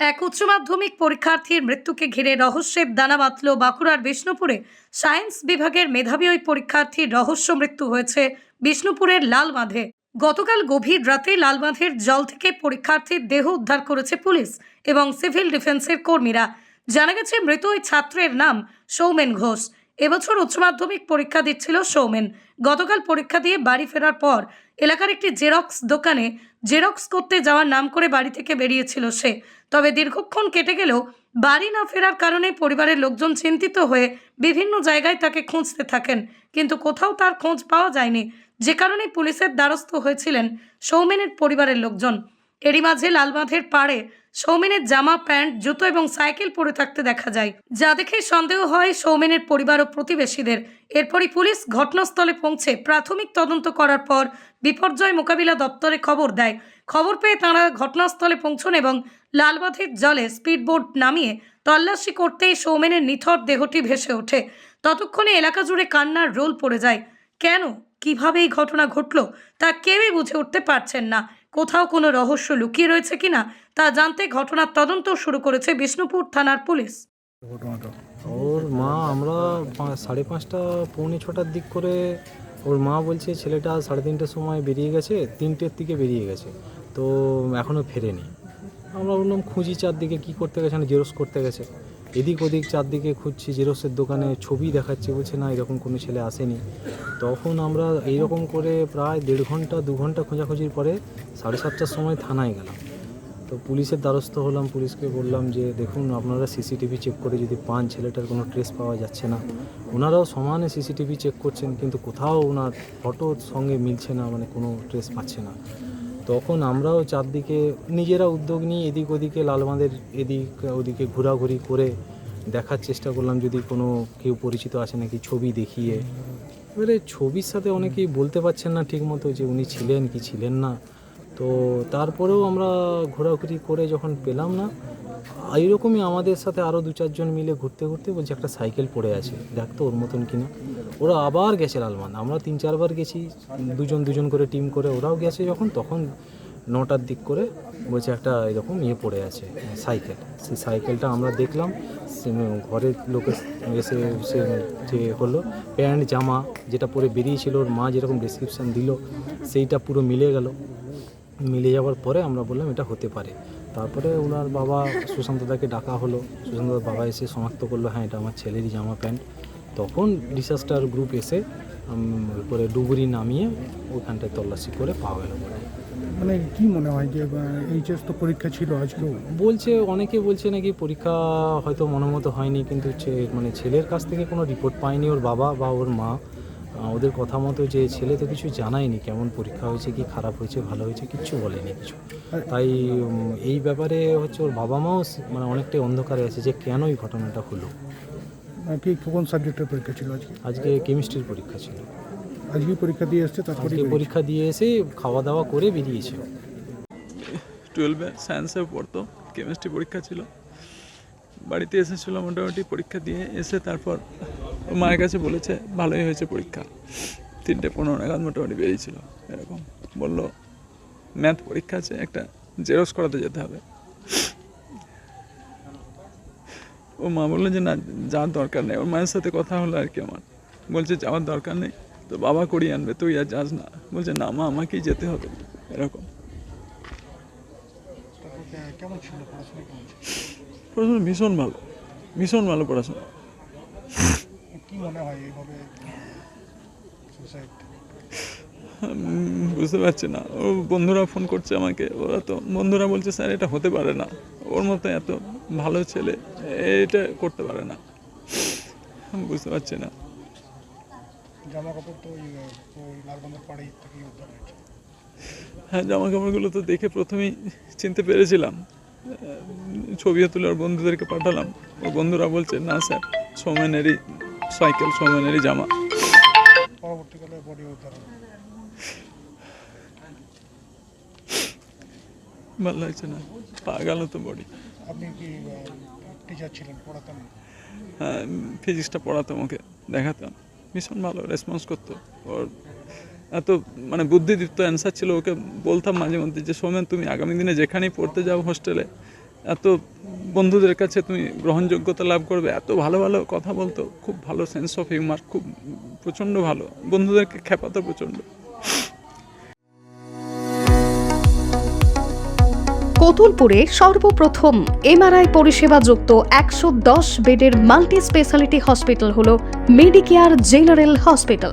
এক উচ্চ মাধ্যমিক পরীক্ষার্থীর মৃত্যুকে ঘিরে রহস্যের দানা বাঁধল বাঁকুড়ার বিষ্ণুপুরে সায়েন্স বিভাগের মেধাবী ওই পরীক্ষার্থীর রহস্য মৃত্যু হয়েছে বিষ্ণুপুরের লাল বাঁধে গতকাল গভীর রাতে লালবাঁধের জল থেকে পরীক্ষার্থীর দেহ উদ্ধার করেছে পুলিশ এবং সিভিল ডিফেন্সের কর্মীরা। জানা গেছে, মৃত ওই ছাত্রের নাম সৌমেন ঘোষ। এবছর উচ্চ মাধ্যমিক পরীক্ষা দিচ্ছিল সৌমেন। গতকাল পরীক্ষা দিয়ে বাড়ি ফেরার পর এলাকার একটি জেরক্স দোকানে জেরক্স করতে যাওয়ার নাম করে বাড়ি থেকে বেরিয়েছিল সে। তবে দীর্ঘক্ষণ কেটে গেলেও বাড়ি না ফেরার কারণে পরিবারের লোকজন চিন্তিত হয়ে বিভিন্ন জায়গায় তাকে খুঁজতে থাকেন। কিন্তু কোথাও তার খোঁজ পাওয়া যায়নি। যে কারণে পুলিশের দ্বারস্থ হয়েছিলেন সৌমেনের পরিবারের লোকজন। এরই মাঝে লালমাধের পাড়ে সৌমেনের জামা, প্যান্ট, জুতো এবং সাইকেল পরে থাকতে দেখা যায়। যা দেখে সন্দেহ হয় সৌমেনের পরিবার ও প্রতিবেশীদের। এরপরই পুলিশ ঘটনাস্থলে পৌঁছে প্রাথমিক তদন্ত করার পর বিপর্যয় মোকাবিলা দপ্তরে খবর দেয়। খবর পেয়ে তাঁরা ঘটনাস্থলে পৌঁছন এবং লালবাঁধের জলে স্পিডবোট নামিয়ে তল্লাশি করতেই সৌমেনের নিথর দেহটি ভেসে ওঠে। ততক্ষণে এলাকা জুড়ে কান্নার রোল পড়ে যায়। কেন? কীভাবে এই ঘটনা ঘটল? তা কেউই বুঝে উঠতে পারছেন না। কোথাও কোনো রহস্য লুকিয়ে রয়েছে কিনা তা জানতে ঘটনার তদন্ত শুরু করেছে বিষ্ণুপুর থানার পুলিশ। ঘটনাটা। ওর মা আমরা পা- সাড়ে পাঁচটা পৌনে ছটার দিক করে ওর মা বলছে ছেলেটা সাড়ে তিনটের সময় বেরিয়ে গেছে তিনটের দিকে বেরিয়ে গেছে। তো এখনও ফেরেনি। আমরা বললাম খুঁজি চারদিকে কী করতে গেছে না জেরক্স করতে গেছে। এদিক ওদিক চারদিকে খুঁজছি জেরক্সের দোকানে ছবি দেখাচ্ছে, বলছে না, এরকম কোনো ছেলে আসেনি। তখন আমরা এইরকম করে প্রায় দেড় ঘণ্টা, দু ঘণ্টা খোঁজাখুঁজির পরে সাড়ে সাতটার সময় থানায় গেলাম। তো পুলিশের দ্বারস্থ হলাম, পুলিশকে বললাম যে, দেখুন, আপনারা সিসিটিভি চেক করে যদি পান, ছেলেটার কোনো ট্রেস পাওয়া যাচ্ছে না। ওনারাও সমানে সিসিটিভি চেক করছেন, কিন্তু কোথাও ওনার ফটোর সঙ্গে মিলছে না মানে কোনো ট্রেস পাচ্ছে না। তখন আমরাও চারদিকে, নিজেরা উদ্যোগ নিয়ে এদিক ওদিকে, লালবাঁধের এদিক ওদিকে ঘোরাঘুরি করে দেখার চেষ্টা করলাম, যদি কোনো কেউ পরিচিত আছে নাকি ছবি দেখিয়ে। এবারে ছবির সাথে অনেকেই বলতে পারছেন না ঠিকমতো যে উনি ছিলেন কি ছিলেন না। তো তারপরেও আমরা ঘোরাঘুরি করে যখন পেলাম না এইরকমই আমাদের সাথে আরও দু চারজন মিলে ঘুরতে ঘুরতে বলছে, একটা সাইকেল পড়ে আছে, দেখ তো ওর মতন কিনা। ওরা আবার গেছে লালমান আমরা তিন চারবার গেছি, দুজন দুজন করে টিম করে ওরাও গেছে যখন, তখন নটার দিক করে বলছে একটা এরকম ইয়ে পড়ে আছে, সাইকেল। সেই সাইকেলটা আমরা দেখলাম ঘরের লোকের এসে, সে যে হলো, প্যান্ট, জামা যেটা পরে বেরিয়েছিল, ওর মা যেরকম ডিসক্রিপশান দিল, সেইটা পুরো মিলে গেল। মিলে যাওয়ার পরে আমরা বললাম এটা হতে পারে। তারপরে ওনার বাবা সুশান্তদাকে ডাকা হলো। সুশান্তদার বাবা এসে শনাক্ত করল হ্যাঁ এটা আমার ছেলেরই জামা প্যান্ট। তখন ডিসাস্টার গ্রুপ এসে উম, করে ডুবুরি নামিয়ে ওখানটায় তল্লাশি করে পাওয়া গেল। মানে কি মনে হয় যে এইচএস তো পরীক্ষা ছিল আজকেও? বলছে অনেকে বলছে নাকি পরীক্ষা হয়তো মনোমতো হয়নি কিন্তু মানে ছেলের কাছ থেকে কোনো রিপোর্ট পায়নি ওর বাবা বা ওর মা। ওদের কথা মতো যে ছেলে তো কিছু জানায়নি কেমন পরীক্ষা হয়েছে কি খারাপ হয়েছে ভালো হয়েছে কিচ্ছু বলেনি কিছু। তাই এই ব্যাপারে হচ্ছে ওর বাবা মাও মানে অনেকটাই অন্ধকারে আছে যে কেন এই ঘটনাটা হলো। কি কোন সাবজেক্টের পরীক্ষা ছিল আজকে? আজকে কেমিস্ট্রির পরীক্ষা ছিল। আজকে পরীক্ষা দিয়ে এসছে তারপরে আজকে পরীক্ষা দিয়ে এসে খাওয়া দাওয়া করে বেরিয়েছে। টুয়েলভে সায়েন্সে পড়তো কেমিস্ট্রি পরীক্ষা ছিল। বাড়িতে এসেছিল মোটামুটি পরীক্ষা দিয়ে এসে তারপর মায়ের কাছে বলেছে ভালোই হয়েছে পরীক্ষা। তিনটে পনেরো নাগাদ মোটামুটি বেরিয়েছিল এরকম। বলল ম্যাথ পরীক্ষা আছে একটা জেরক্স করাতে যেতে হবে। ও মা বলল যে না যাওয়ার দরকার নেই। ওর মায়ের সাথে কথা হলো আর কি আমার। বলছে যাওয়ার দরকার নেই তো বাবা করিয়ে আনবে তুই আর যাস না। বলছে না মা আমাকেই যেতে হবে। এরকম। পড়াশোনা ভীষণ ভালো ভীষণ ভালো পড়াশোনা। কি মনে হয় এইভাবে সুসাইড বুঝতে পারছি না। ও বন্ধুরা ফোন করছে আমাকে। ওরা তো বন্ধুরা বলছে স্যার এটা হতে পারে না। ওর মতো এত ভালো ছেলে এটা করতে পারে না। বুঝতে পারছি না। জামা কাপড় তো ওই ওই থেকে উদ্ধার হয়েছে। হ্যাঁ জামা কাপড়গুলো তো দেখে প্রথমেই চিনতে পেরেছিলাম। ছবিও তুলে ওর বন্ধুদেরকে পাঠালাম। ওর বন্ধুরা বলছে না স্যার সৌমেনেরই সাইকেল সৌমেনেরই জামা। পরবর্তীকালে বডি উদ্ধার ভালো লাগছে না? পা গেল তো বডি। আপনি কি টিচার ছিলেন পড়াতেন? হ্যাঁ ফিজিক্সটা পড়াতাম ওকে দেখাতাম। ভীষণ ভালো রেসপন্স করতো। ওর এত মানে বুদ্ধিদীপ্ত অ্যান্সার ছিল ওকে বলতাম মাঝে মধ্যে যে সোমেন তুমি আগামী দিনে যেখানেই পড়তে যাও হোস্টেলে এত বন্ধুদের কাছে তুমি গ্রহণযোগ্যতা লাভ করবে, এত ভালো ভালো কথা বলতো, খুব ভালো সেন্স অফ হিউমার খুব প্রচণ্ড ভালো, বন্ধুদেরকে খেপাতো প্রচণ্ড। কতুলপুরে সর্বপ্রথম এমআরআই পরিষেবা যুক্ত একশো দশ বেডের মাল্টি স্পেশালিটি হসপিটাল হল মেডিকেয়ার জেনারেল হসপিটাল